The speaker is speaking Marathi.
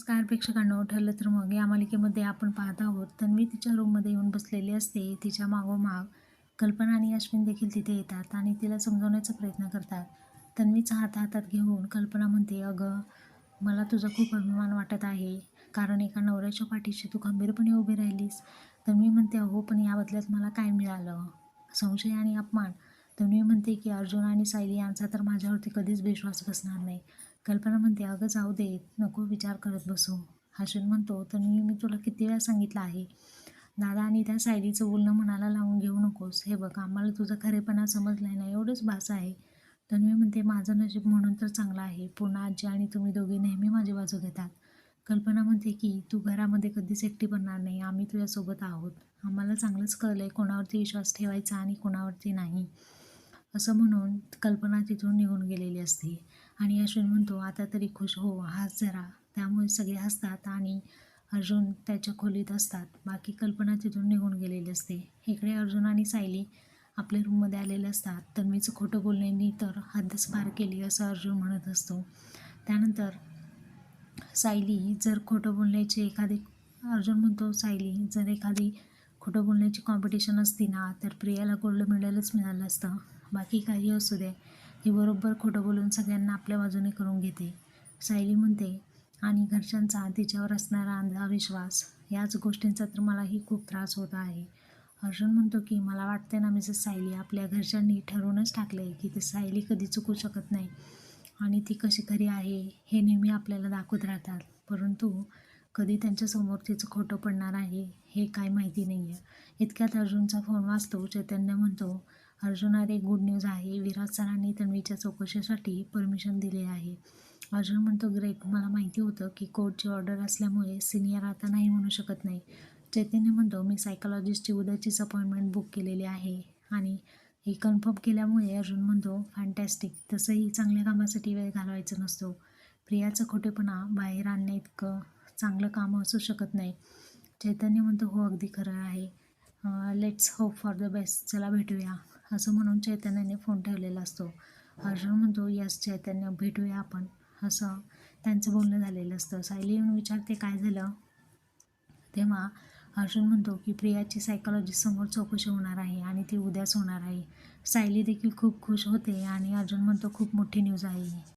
नमस्कार प्रेक्षकांना. ठरलं तर मग या मालिकेमध्ये आपण पाहत आहोत तन्वी तिच्या रूममध्ये येऊन बसलेली असते. तिच्या मागोमाग कल्पना आणि अश्विन देखील तिथे येतात आणि तिला समजवण्याचा प्रयत्न करतात. तन्वीचा हात हातात घेऊन कल्पना म्हणते अगं मला तुझा खूप अभिमान वाटत आहे. कारण एका नवऱ्याच्या पाठीशी तू खंबीरपणे उभी राहिलीस. तन्वी म्हणते अहो पण या बदल्यात मला काय मिळालं? संशय आणि अपमान? तन्वी म्हणते की अर्जुन आणि सायली यांचा तर माझ्यावरती कधीच विश्वास बसणार नाही. कल्पना म्हणते अगं जाऊ दे नको विचार करत बसू. अश्विन म्हणतो तर मी तुला किती वेळा सांगितलं आहे दादा आणि त्या सायलीचं बोलणं मनाला लावून घेऊ नकोस. हे बघ आम्हाला तुझा खरेपणा समजलाय ना एवढंच भास आहे. तन्वी म्हणते माझं नशीब म्हणून तर चांगलं आहे पूर्ण आजी आणि तुम्ही दोघे नेहमी माझी बाजू घेतात. कल्पना म्हणते की तू घरामध्ये कधीच एकटी बनणार नाही आम्ही तुझ्यासोबत आहोत. आम्हाला चांगलंच कळलं आहे कोणावरती विश्वास ठेवायचा आणि कोणावरती नाही. असं म्हणून कल्पना तिथून निघून गेलेली असते. आणि अश्विन म्हणतो आता तरी खुश हो हास जरा. त्यामुळे सगळे हसतात आणि अर्जुन त्याच्या खोलीत असतात. बाकी कल्पना तिथून निघून गेलेली असते. इकडे अर्जुन आणि सायली आपल्या रूममध्ये आलेले असतात. तर मीच खोटं बोलण्यानी तर हद्दच पार केली असं अर्जुन म्हणत असतो. त्यानंतर सायली जर खोटं बोलण्याची एखादी अर्जुन म्हणतो सायली जर एखादी खोटं बोलण्याची कॉम्पिटिशन असती ना तर प्रियाला गोल्ड मेडलच मिळालं असतं. बाकी काही असू दे. ही बरोबर खोटं बोलून सगळ्यांना आपल्या बाजूने करून घेते. सायली म्हणते आणि घरच्यांचा तिच्यावर असणारा अंधविश्वास याच गोष्टींचा तर मलाही खूप त्रास होत आहे. अर्जुन म्हणतो की मला वाटते ना मिसेस सायली आपल्या घरच्यांनी ठरवूनच टाकले की ती सायली कधी चुकू शकत नाही. आणि ती कशी खरी आहे हे नेहमी आपल्याला दाखवत राहतात. परंतु कधी त्यांच्यासमोर तिचं खोटं पडणार आहे हे काय माहिती नाही आहे इतक्यात अर्जुनचा फोन वाचतो चैतन्य म्हणतो अर्जुन अरे गुड न्यूज आहे. विराज सरांनी तन्वीच्या चौकशीसाठी परमिशन दिले आहे. अर्जुन म्हणतो ग्रेट मला माहिती होतं की कोर्टची ऑर्डर असल्यामुळे सिनियर आता नाही म्हणू शकत नाही. चैतन्य म्हणतो मी सायकोलॉजिस्टची उद्याचीच अपॉइंटमेंट बुक केलेली आहे. आणि हे कन्फर्म केल्यामुळे अर्जुन म्हणतो फॅन्टॅस्टिक तसंही चांगल्या कामासाठी वेळ घालवायचा नसतो. प्रियाचं खोटेपणा बाहेर आणण्या इतकं चांगलं काम असू शकत नाही. चैतन्य म्हणतो हो अगदी खरं आहे. Let's hope for the best चला भेटूया. असं म्हणून चैतन्याने फोन ठेवलेला असतो. अर्जुन म्हणतो यस चैतन्य भेटूया आपण. असं त्यांचं बोलणं झालेलं असतं. सायली येऊन विचारते काय झालं? तेव्हा अर्जुन म्हणतो की प्रियाची सायकॉलॉजी समोर चौकशी होणार आहे आणि ती उद्याच होणार आहे. सायली देखील खूप खुश होते आणि अर्जुन म्हणतो खूप मोठी न्यूज आहे.